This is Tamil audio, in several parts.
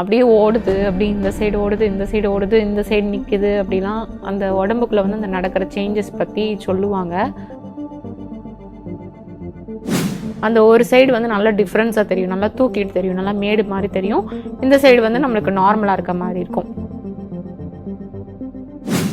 அப்படியே ஓடுது அப்படி இந்த சைடு ஓடுது இந்த சைடு ஓடுது இந்த சைடு நிற்கிது அப்படிலாம் அந்த உடம்புக்குள்ளே வந்து அந்த நடக்கிற சேஞ்சஸ் பற்றி சொல்லுவாங்க. அந்த ஒரு சைடு வந்து நல்லா டிஃப்ரென்ஸாக தெரியும் நல்லா தூக்கிட்டு தெரியும் நல்லா மேடு மாதிரி தெரியும். இந்த சைடு வந்து நம்மளுக்கு நார்மலாக இருக்க மாதிரி இருக்கும்.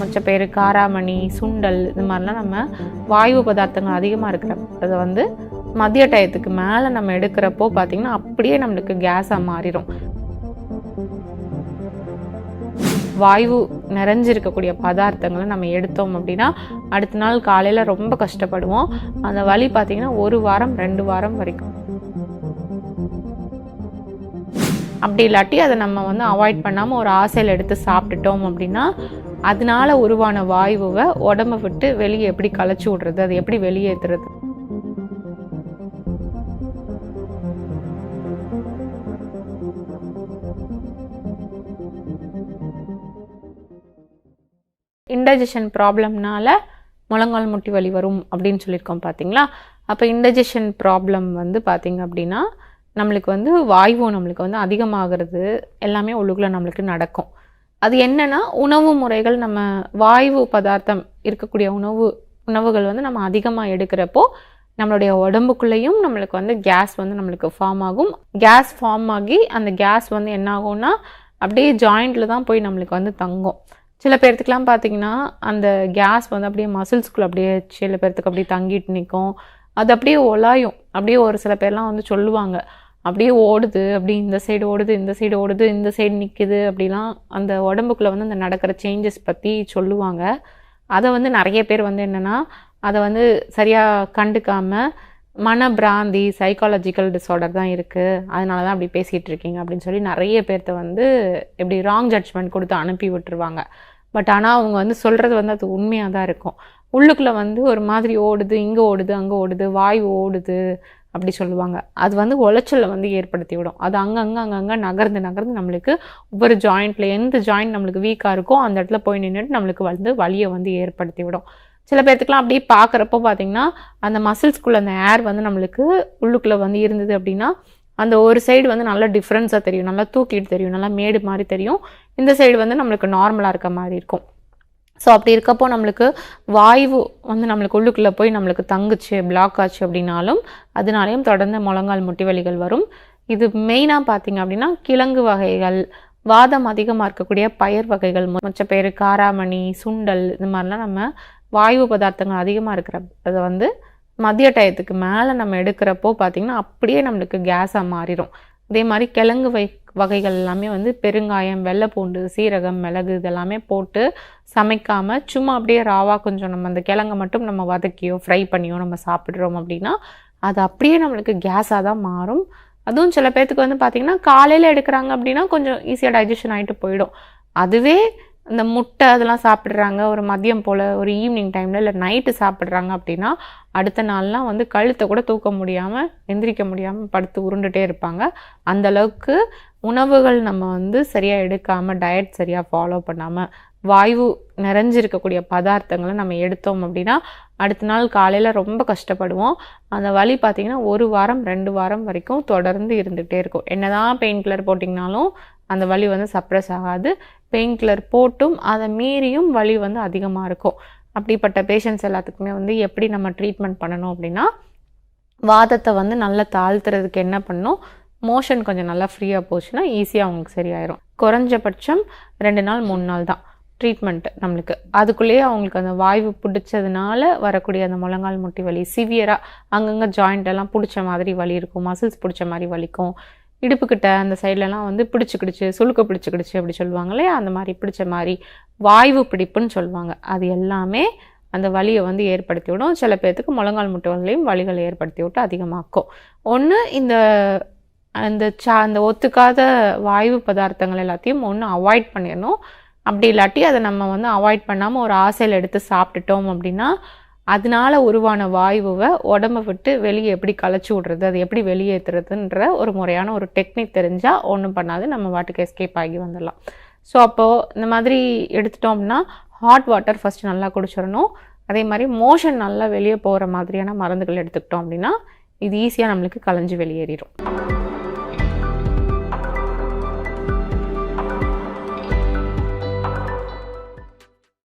மற்ற பேர் காராமணி சுண்டல் இது மாதிரிலாம் நம்ம வாயு பதார்த்தங்கள் அதிகமாக இருக்கிற அதை வந்து மதிய டயத்துக்கு மேலே நம்ம எடுக்கிறப்போ பார்த்திங்கன்னா அப்படியே நம்மளுக்கு கேஸாக மாறிடும் வாயு நிறைஞ்சிருக்கக்கூடிய பதார்த்தங்களை நம்ம எடுத்தோம் அப்படின்னா அடுத்த நாள் காலையில் ரொம்ப கஷ்டப்படுவோம். அந்த வலி பார்த்தீங்கன்னா ஒரு வாரம் ரெண்டு வாரம் வரைக்கும். அப்படி இல்லாட்டி அதை நம்ம வந்து அவாய்ட் பண்ணாமல் ஒரு ஆசையில் எடுத்து சாப்பிட்டுட்டோம் அப்படின்னா அதனால உருவான வாயுவை உடம்ப விட்டு வெளியே எப்படி களைச்சி விடுறது அது எப்படி வெளியேற்றுறது இன்டைஜஷன் ப்ராப்ளம்னால முழங்கால் முட்டி வலி வரும் அப்படின்னு சொல்லியிருக்கோம் பார்த்தீங்களா அப்போ இன்டைஜஷன் ப்ராப்ளம் வந்து பார்த்திங்க அப்படின்னா நம்மளுக்கு வந்து வாய்வு நம்மளுக்கு வந்து அதிகமாகிறது எல்லாமே உள்ளுக்குள்ளே நம்மளுக்கு நடக்கும். அது என்னென்னா உணவு முறைகள் நம்ம வாய்வு பதார்த்தம் இருக்கக்கூடிய உணவு உணவுகள் வந்து நம்ம அதிகமாக எடுக்கிறப்போ நம்மளுடைய உடம்புக்குள்ளேயும் நம்மளுக்கு வந்து கேஸ் வந்து நம்மளுக்கு ஃபார்ம் ஆகும். கேஸ் ஃபார்ம் ஆகி அந்த கேஸ் வந்து என்ன ஆகும்னா அப்படியே ஜாயிண்டில் தான் போய் நம்மளுக்கு வந்து தங்கும். சில பேர்த்துக்கெலாம் பார்த்தீங்கன்னா அந்த கேஸ் வந்து அப்படியே மசில்ஸ்குள்ளே அப்படியே சில பேர்த்துக்கு அப்படியே தங்கிட்டு நிற்கும் அது அப்படியே ஒலாயும். அப்படியே ஒரு சில பேர்லாம் வந்து சொல்லுவாங்க அப்படியே ஓடுது அப்படி இந்த சைடு ஓடுது இந்த சைடு ஓடுது இந்த சைடு நிற்குது அப்படிலாம் அந்த உடம்புக்குள்ளே வந்து அந்த நடக்கிற சேஞ்சஸ் பற்றி சொல்லுவாங்க. அதை வந்து நிறைய பேர் வந்து என்னென்னா அதை வந்து சரியாக கண்டுக்காமல் மனப்பிராந்தி சைக்காலஜிக்கல் டிஸார்டர் தான் இருக்குது அதனால தான் அப்படி பேசிகிட்டு இருக்கீங்க அப்படின்னு சொல்லி நிறைய பேர்த்த வந்து இப்படி ராங் ஜட்ஜ்மெண்ட் கொடுத்து அனுப்பி விட்டுருவாங்க. பட் ஆனால் அவங்க வந்து சொல்கிறது வந்து அது உண்மையாக தான் இருக்கும். உள்ளுக்குள்ளே வந்து ஒரு மாதிரி ஓடுது இங்கே ஓடுது அங்கே ஓடுது வாய் ஓடுது அப்படி சொல்லுவாங்க. அது வந்து உளைச்சலை வந்து ஏற்படுத்தி விடும். அது அங்கங்கே அங்கங்கே நகர்ந்து நகர்ந்து நம்மளுக்கு ஒவ்வொரு ஜாயிண்ட்டில் எந்த ஜாயிண்ட் நம்மளுக்கு வீக்காக இருக்கோ அந்த இடத்துல போய் நின்றுட்டு நம்மளுக்கு வந்து வலியை வந்து ஏற்படுத்தி விடும். சில பேர்த்துக்குலாம் அப்படியே பார்க்குறப்போ பார்த்தீங்கன்னா அந்த மசில்ஸ்குள்ளே அந்த ஏர் வந்து நம்மளுக்கு உள்ளுக்குள்ளே வந்து இருந்தது அப்படின்னா அந்த ஒரு சைடு வந்து நல்லா டிஃப்ரென்ஸாக தெரியும். நல்லா தூக்கிட்டு தெரியும். நல்லா மேடு மாதிரி தெரியும். இந்த சைடு வந்து நம்மளுக்கு நார்மலாக இருக்க மாதிரி இருக்கும். ஸோ அப்படி இருக்கப்போ நம்மளுக்கு வாய்வு வந்து நம்மளுக்கு உள்ளுக்குள்ளே போய் நம்மளுக்கு தங்குச்சு பிளாக் ஆச்சு அப்படின்னாலும் அதனாலையும் தொடர்ந்து முழங்கால் முட்டி வலிகள் வரும். இது மெயினாக பார்த்தீங்க அப்படின்னா கிழங்கு வகைகள் வாதம் அதிகமாக இருக்கக்கூடிய பயிர் வகைகள் மொச்ச பேர் காராமணி சுண்டல் இது மாதிரிலாம் நம்ம வாயு பதார்த்தங்கள் அதிகமாக இருக்கிற அதை வந்து மதிய டயத்துக்கு மேலே நம்ம எடுக்கிறப்போ பார்த்திங்கன்னா அப்படியே நம்மளுக்கு கேஸாக மாறிடும் அதே மாதிரி கிழங்கு வை வகைகள் எல்லாமே வந்து பெருங்காயம் வெள்ளைப்பூண்டு சீரகம் மிளகு இதெல்லாமே போட்டு சமைக்காமல் சும்மா அப்படியே ராவாக கொஞ்சம் நம்ம அந்த கிழங்கை மட்டும் நம்ம வதக்கியோ ஃப்ரை பண்ணியோ நம்ம சாப்பிட்றோம் அப்படின்னா அது அப்படியே நம்மளுக்கு கேஸாக தான் மாறும். அதுவும் சில பேர்த்துக்கு வந்து பார்த்திங்கன்னா காலையில் எடுக்கிறாங்க அப்படின்னா கொஞ்சம் ஈஸியாக டைஜஷன் ஆகிட்டு போயிடும். அதுவே இந்த முட்டை அதெல்லாம் சாப்பிட்றாங்க. ஒரு மதியம் போல் ஒரு ஈவினிங் டைமில் இல்லை நைட்டு சாப்பிட்றாங்க அப்படின்னா அடுத்த நாள்லாம் வந்து கழுத்தை கூட தூக்க முடியாமல் எந்திரிக்க முடியாமல் படுத்து உருண்டுட்டே இருப்பாங்க. அந்த அளவுக்கு உணவுகள் நம்ம வந்து சரியாக எடுக்காமல் டயட் சரியாக ஃபாலோ பண்ணாமல் வாயு நிறைஞ்சிருக்கக்கூடிய பதார்த்தங்களை நம்ம எடுத்தோம் அப்படின்னா அடுத்த நாள் காலையில் ரொம்ப கஷ்டப்படுவோம். அந்த வலி பார்த்திங்கன்னா ஒரு வாரம் ரெண்டு வாரம் வரைக்கும் தொடர்ந்து இருந்துகிட்டே இருக்கும். என்னதான் பெயின் கில்லர் போட்டிங்கனாலும் அந்த வலி வந்து சப்ரஸ் ஆகாது. பெயின் கில்லர் போட்டும் அதை மீறியும் வலி வந்து அதிகமாக இருக்கும். அப்படிப்பட்ட பேஷண்ட்ஸ் எல்லாத்துக்குமே வந்து எப்படி நம்ம ட்ரீட்மெண்ட் பண்ணணும் அப்படின்னா வாதத்தை வந்து நல்லா தாழ்த்துறதுக்கு என்ன பண்ணணும்? மோஷன் கொஞ்சம் நல்லா ஃப்ரீயாக போச்சுன்னா ஈஸியாக அவங்களுக்கு சரியாயிரும். குறைஞ்சபட்சம் ரெண்டு நாள் மூணு நாள் தான் ட்ரீட்மெண்ட் நம்மளுக்கு. அதுக்குள்ளேயே அவங்களுக்கு அந்த வாய்வு பிடிச்சதுனால வரக்கூடிய அந்த முழங்கால் முட்டி வலி சிவியராக அங்கங்கே ஜாயிண்ட் எல்லாம் பிடிச்ச மாதிரி வலி இருக்கும் மசில்ஸ் பிடிச்ச மாதிரி வலிக்கும். இடுப்புக்கிட்ட அந்த சைட்லலாம் வந்து பிடிச்சிக்கிடுச்சு சுளுக்க பிடிச்சிக்கிடுச்சு அப்படி சொல்லுவாங்களே அந்த மாதிரி பிடிச்ச மாதிரி வாய்வு பிடிப்புன்னு சொல்லுவாங்க. அது எல்லாமே அந்த வலியை வந்து ஏற்படுத்தி விடும். சில பேர்த்துக்கு முழங்கால் முட்டு வலிகளை ஏற்படுத்தி விட்டு அதிகமாக்கும். ஒன்று இந்த அந்த சா அந்த ஒத்துக்காத வாய்வு பதார்த்தங்கள் எல்லாத்தையும் ஒன்று அவாய்ட் பண்ணிடணும். அப்படி இல்லாட்டி அதை நம்ம வந்து அவாய்ட் பண்ணாமல் ஒரு ஆசையில் எடுத்து சாப்பிட்டுட்டோம் அப்படின்னா அதனால உருவான வாயுவை உடம்ப விட்டு வெளியே எப்படி களைச்சி விடுறது அது எப்படி வெளியேற்றுறதுன்ற ஒரு முறையான ஒரு டெக்னிக் தெரிஞ்சால் ஒன்றும் பண்ணாது நம்ம வாட்டுக்கு எஸ்கேப் ஆகி வந்துடலாம். ஸோ அப்போது இந்த மாதிரி எடுத்துட்டோம்னா ஹாட் வாட்டர் ஃபஸ்ட்டு நல்லா குடிச்சிடணும். அதே மாதிரி மோஷன் நல்லா வெளியே போகிற மாதிரியான மருந்துகள் எடுத்துக்கிட்டோம் அப்படின்னா இது ஈஸியாக நம்மளுக்கு களைஞ்சு வெளியேறிடும்.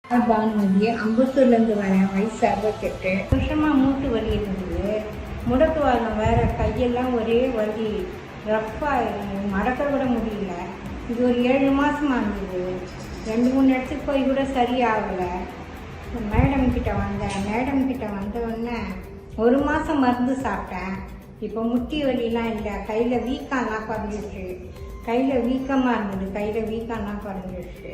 பானுமதி அம்பத்தூர்லேருந்து வரேன் வயசு அறுபத்தெட்டு. வருஷமாக மூட்டு வலி இருந்தது முடக்கு வாங்க வேற கையெல்லாம் ஒரே வலி. ரஃப்பாக மடக்க விட முடியல. இது ஒரு ஏழு மாதமாக இருந்தது. ரெண்டு மூணு இடத்துக்கு போய் கூட சரியாகலை. மேடம் கிட்ட வந்தேன். மேடம் கிட்ட வந்தவுடனே ஒரு மாதம் மருந்து சாப்பிட்டேன். இப்போ முட்டி வலிலாம் இல்லை. கையில் வீக்கம்லாம் குறைஞ்சிருச்சு. கையில் வீக்கமாக இருந்தது. கையில் வீக்கம்லாம் குறைஞ்சிருச்சு.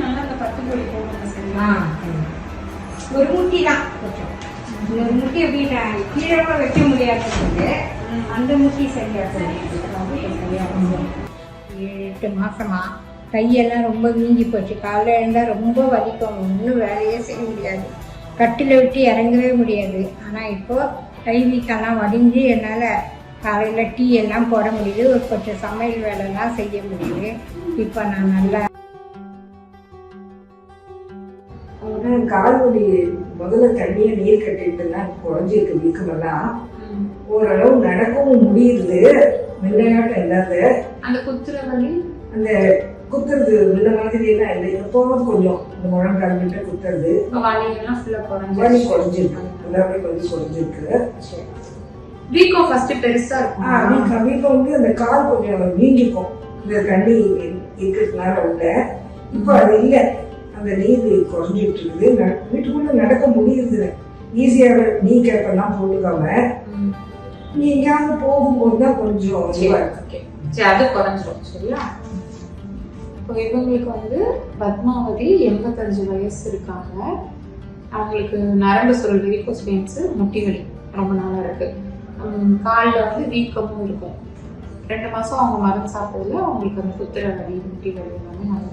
நல்லா அந்த பத்து போடுங்க ஒரு முட்டி தான். கொஞ்சம் ஒரு முட்டி வீட்டை கீழே கூட வைக்க முடியாதது அந்த முட்டி சரியா சரியா ஏழு எட்டு மாசமா கையெல்லாம் ரொம்ப வீங்கி போச்சு. காலைல எழுந்தால் ரொம்ப வலிக்கும். ஒன்றும் வேலையே செய்ய முடியாது. கட்டில விட்டு இறங்கவே முடியாது. ஆனால் இப்போ கை வீக்கெல்லாம் வடிஞ்சு என்னால் காலையில் டீ எல்லாம் போட முடியுது. ஒரு கொஞ்சம் சமையல் வேலைலாம் செய்ய முடியுது. இப்போ நான் நல்லா கால் வலி முதல்ல தண்ணியை நீர் கட்டிட்டுலாம் குறைஞ்சிருக்கு வீக்கமெல்லாம். ஓரளவு நடக்கவும் முடியுது. முன்னையாட்டம் இல்லாத. அந்த குத்துற வலி? அந்த குத்துறது முன்ன மாதிரி எல்லாம் இல்லை. எப்போவும் கொஞ்சம் இந்த முழங்கால் கிட்ட குத்துறது வலி குறைஞ்சிருக்கு. எல்லாமே வலி குறைஞ்சிருக்கு. வீக்கம் ஃபர்ஸ்ட் பெருசா ஆ, இருக்கும் வீக்கம். வீக்கம் வந்து அந்த கால் கொஞ்சம் வீங்கிக்கும் இந்த தண்ணி இருக்கிறதுனால உள்ள. இப்போ அது இல்லை. அந்த நீர் குறைஞ்சிட்டு இருக்குது. வீட்டுக்குள்ள நடக்க முடியுது ஈஸியாக நீ கேப்பெல்லாம் போட்டுக்காம. நீ எங்கேயாவது போகும்போது தான் கொஞ்சம் இதுவா இருக்கு. சரி அது குறைஞ்சிரும் சரியா? இப்போ இவங்களுக்கு வந்து பத்மாவதி எண்பத்தஞ்சு வயசு இருக்காங்க. அவங்களுக்கு நரம்பு சுருள் வெரிகோஸ் வெயின்ஸ் முட்டி வலி ரொம்ப நாளா இருக்கு. உம், கால்ல வந்து வீக்கமும் இருக்கும். ரெண்டு மாசம் அவங்க மருந்து சாப்பிட்டதுல அவங்களுக்கு அந்த குத்துற வலி முட்டி வலி எல்லாமே நல்லா